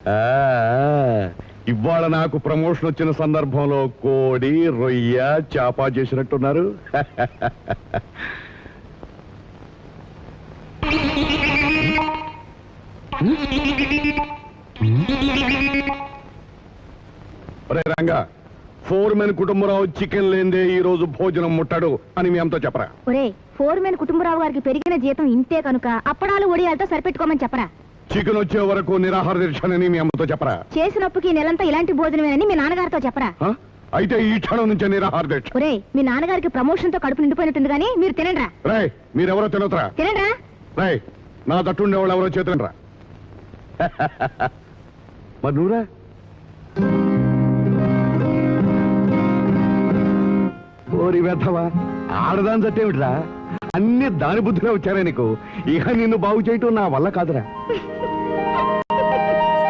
ఆ, ఇవాళ నాకు ప్రమోషన్ వచ్చిన సందర్భంలో కోడి రొయ్య చాప చేసినట్టున్నారు. Ranga four men Kutumbarao chicken లేదే ఈ రోజు భోజనం ముట్టాడు అని మీ అంతా చెప్పరా? ఒరే ఫోర్ మెన్ కుటుంబరావు గారికి పెరిగిన జీతం ఇంతే కనుక అప్పడాలు ఒడియాలతో సరిపెట్టుకోమని చెప్పరా? చికెన్ వచ్చే వరకు నిరాహార దీక్షనని మీ అమ్మతో చెప్పరా? చేసినప్పుకి నెలంతా ఇలాంటి భోజనమేనని మీ నాన్నగారితో చెప్పరా? ఆ? అయితే ఈ క్షణం నుంచే నిరాహార దీక్ష. ఒరే మీ నాన్నగారికి ప్రమోషన్తో కడుపు నిండిపోయినట్టుంది కానీ మీరు తినండ్రా. రే మీరెవరో తినొద్దురా. తినండ్రా. రే నా తట్టుండే వాళ్ళు ఎవరో చేతులరా మరి నువ్వురా. ఓరి వెధవా ఆడదాని తట్టేమిట్రా అన్ని దాని బుద్ధిలో వచ్చారా నీకు. ఇక నిన్ను బాగు చేయటం నా వల్ల కాదురా.